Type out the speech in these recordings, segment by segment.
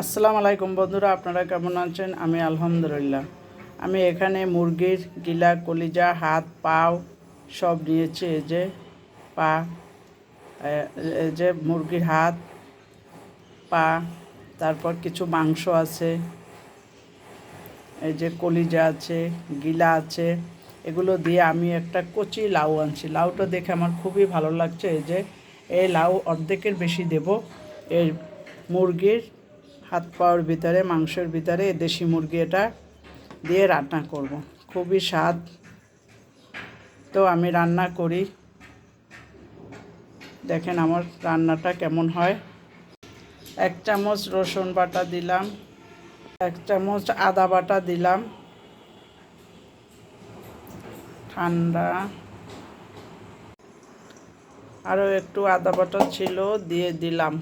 আসসালামু আলাইকুম বন্ধুরা, আপনারা কেমন আছেন? আমি আলহামদুলিল্লাহ। আমি এখানে মুরগির গিলা, কলিজা, হাত, পাও সব নিয়েছি। এই যে পা এই যে মুরগির হাত, পা, তারপর কিছু মাংস আছে, এই যে কলিজা আছে, গিলা আছে। এগুলো দিয়ে আমি একটা কচি লাউ আনছি। লাউটা দেখে আমার খুবই ভালো লাগছে। এই যে এই লাউ অর্ধেকের বেশি দেব। এই মুরগির হাত পাওয়ার ভিতরে, মাংসের ভিতরে দেশি মুরগি এটা দিয়ে রান্না করব। খুবই স্বাদ। তো আমি রান্না করি। দেখেন আমার রান্নাটা কেমন হয়। এক চামচ রসুন বাটা দিলাম, এক চামচ আদা বাটা দিলাম। ঠান্ডা। আরও একটু আদা বাটা ছিল, দিয়ে দিলাম।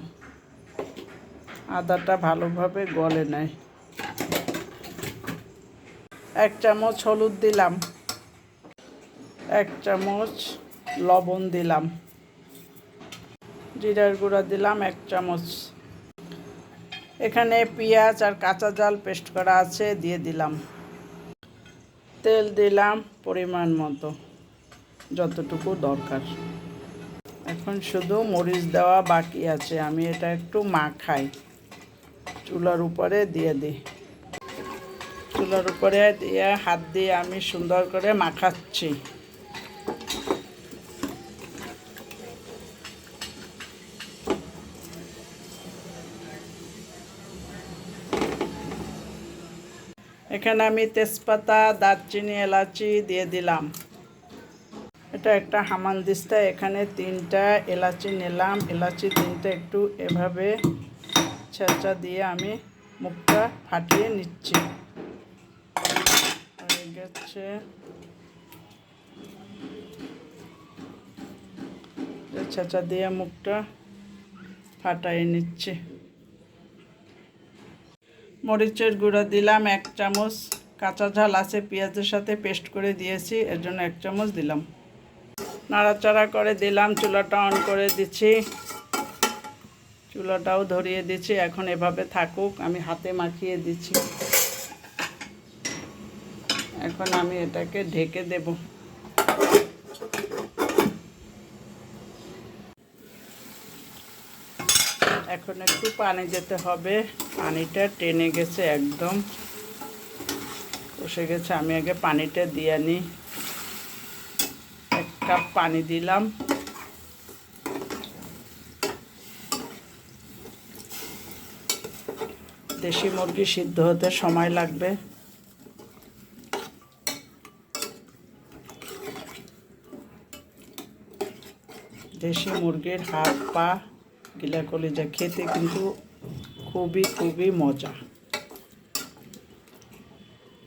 আদাটা ভালোভাবে গলে নেয়। এক চামচ হলুদ দিলাম। এক চামচ লবণ দিলাম। জিরার গুঁড়া দিলাম এক চামচ। এখানে পেঁয়াজ আর কাঁচা জাল পেস্ট করা আছে, দিয়ে দিলাম। তেল দিলাম পরিমাণ মতো, যতটুকু দরকার। এখন শুধু মরিচ দেওয়া বাকি আছে, আমি এটা একটু মাখাই। চুলার উপরে দিয়ে দিই। চুলার উপরে দিয়ে হাত দিয়ে আমি সুন্দর করে মাখাচ্ছি। এখানে আমি তেজপাতা, দারচিনি, এলাচি দিয়ে দিলাম। এটা একটা হামান দিস্তা এখানে তিনটা এলাচি নিলাম। এলাচি তিনটা একটু এভাবে ছেঁচা দিয়ে আমি মুখটা ফাটিয়ে নিচ্ছি। হয়ে গেছে। ছেঁচা দিয়ে মুখটা ফাটাই নিচ্ছি। মরিচের গুঁড়া দিলাম এক চামচ, কাঁচা ঝাল আছে, পেঁয়াজের সাথে পেস্ট করে দিয়েছি, এর জন্য এক চামচ দিলাম। নাড়াচাড়া করে দিলাম, চুলাটা অন করে দিচ্ছি। চুলাটাও ধরিয়ে দিচ্ছি, এখন এভাবে থাকুক, আমি হাতে মাখিয়ে দিচ্ছি। এখন আমি এটাকে ঢেকে দেব। এখন একটু পানি যেতে হবে, পানিটা টেনে গেছে একদম। বসে গেছে, আমি আগে পানিটা দিয়ে নিই। এক কাপ পানি দিলাম। দেশি মুরগি সিদ্ধ হতে সময় লাগবে। দেশি মুরগির হাত, পা, গিলা কলিজা খেতে কিন্তু খুবই খুবই মজা।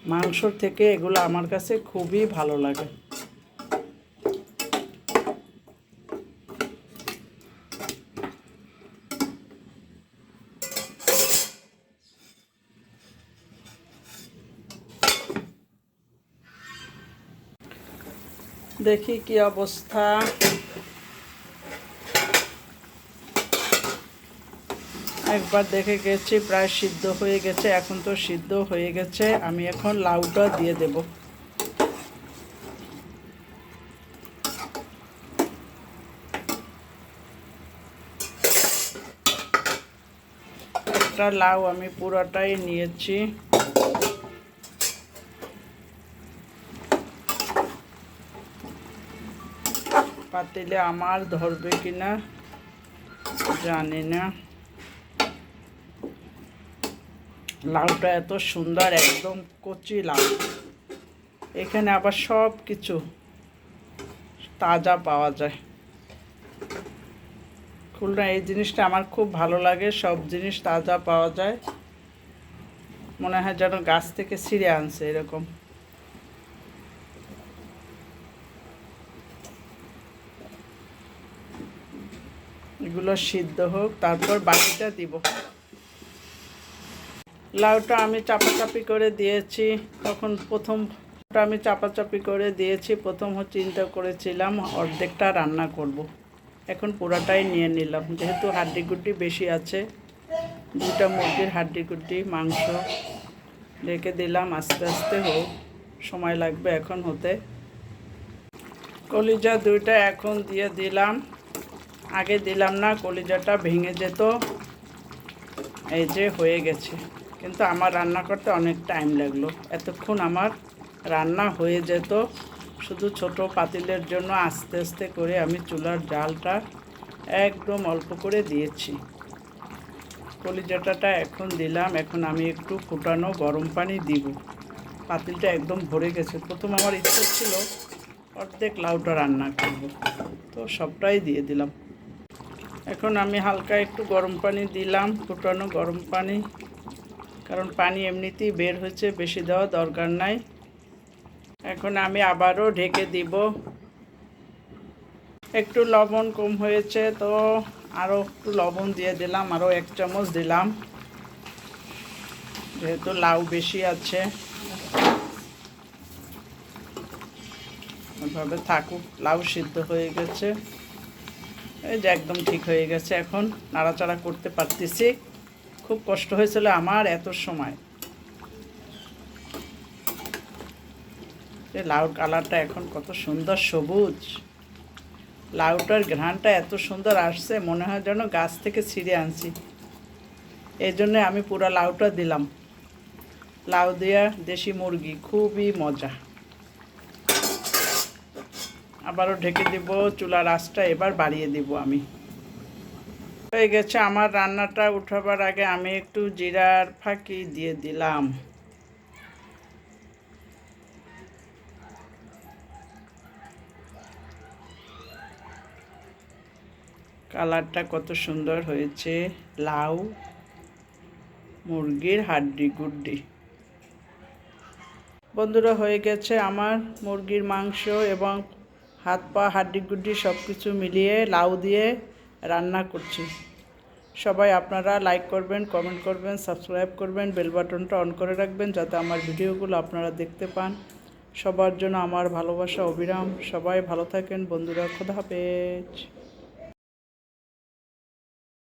মাংসর থেকে এগুলো আমার কাছে খুবই ভালো লাগে। দেখি কি অবস্থা। একবার দেখে গেছি, প্রায় সিদ্ধ হয়ে গেছে, এখন তো সিদ্ধ হয়ে গেছে, আমি এখন লাউটা দিয়ে দেব। একটা লাউ আমি পুরোটাই নিয়েছি। পাতিলে আমার ধরবে কিনা জানি না। লাউটা এত সুন্দর, একদম কচি লাউ। এখানে আবার সব কিছু তাজা পাওয়া যায়। খুলনা, এই জিনিসটা আমার খুব ভালো লাগে, সব জিনিস তাজা পাওয়া যায়। মনে হয় যেন গাছ থেকে ছিঁড়ে আনছে এরকম। এগুলো সিদ্ধ হোক, তারপর বাকিটা দিব। লাউটা আমি চাপাচাপি করে দিয়েছি। তখন প্রথম আমি চাপাচাপি করে দিয়েছি। প্রথম চিন্তা করেছিলাম, অর্ধেকটা রান্না করব। এখন পুরাটাই নিয়ে নিলাম। যেহেতু হাড্ডি গুড্ডি বেশি আছে দুটা মুরগির হাড্ডি গুড্ডি মাংস রেখে দিলাম। আস্তে আস্তে হোক, সময় লাগবে এখন হতে। কলিজা দুইটা এখন দিয়ে দিলাম। আগে দিলাম না, কলিজাটা ভেঙে যেত। এই যে হয়ে গেছে। কিন্তু আমার রান্না করতে অনেক টাইম লাগল। এতক্ষণ আমার রান্না হয়ে যেত। শুধু ছোট পাতিলের জন্য আস্তে আস্তে করে আমি চুলার জালটা একদম অল্প করে দিয়েছি। কলিজাটাটা এখন দিলাম। এখন আমি একটু ফুটানো গরম পানি দিব। পাতিলটা একদম ভরে গেছে। প্রথম আমার ইচ্ছে ছিল অর্ধেক লাউটা রান্না করব। তো সবটাই দিয়ে দিলাম। এখন আমি হালকা একটু গরম পানি দিলাম, ফুটানো গরম পানি। কারণ পানি এমনিতেই বের হচ্ছে বেশি দেওয়া দরকার নাই। এখন আমি আবারও ঢেকে দিব। একটু লবণ কম হয়েছে তো আরও একটু লবণ দিয়ে দিলাম, আরও এক চামচ দিলাম। যেহেতু লাউ বেশি আছে। ওইভাবে থাকুক, লাউ সিদ্ধ হয়ে গেছে। এই যে একদম ঠিক হয়ে গেছে এখন, নাড়াচাড়া করতে পারতেছি। খুব কষ্ট হয়েছিল আমার এত সময়। লাউ কালারটা এখন কত সুন্দর সবুজ। লাউটার ঘ্রাণটা এত সুন্দর আসছে, মনে হয় যেন গাছ থেকে ছিঁড়ে আনছি। এই জন্যে আমি পুরো লাউটা দিলাম। লাউ দেওয়া দেশি মুরগি খুবই মজা। আবারও ঢেকে দিব, চুলার আঁচটা এবার বাড়িয়ে দিব আমি। হয়ে গেছে আমার রান্নাটা উঠাবার আগে আমি একটু জিরার ফাঁকি দিয়ে দিলাম। কালারটা কত সুন্দর হয়েছে, লাউ, মুরগির হাড্ডি গুড্ডি। বন্ধুরা, হয়ে গেছে আমার মুরগির মাংস এবং হাত পা, হাড্ডি গুড্ডি সব কিছু মিলিয়ে লাউ দিয়ে রান্না করছি। সবাই আপনারা লাইক করবেন কমেন্ট করবেন সাবস্ক্রাইব করবেন বেল বাটনটা অন করে রাখবেন যাতে আমার ভিডিওগুলো আপনারা দেখতে পান। সবার জন্য আমার ভালোবাসা, অবিরাম। সবাই ভালো থাকেন। বন্ধুরা, খোদা হাফেজ।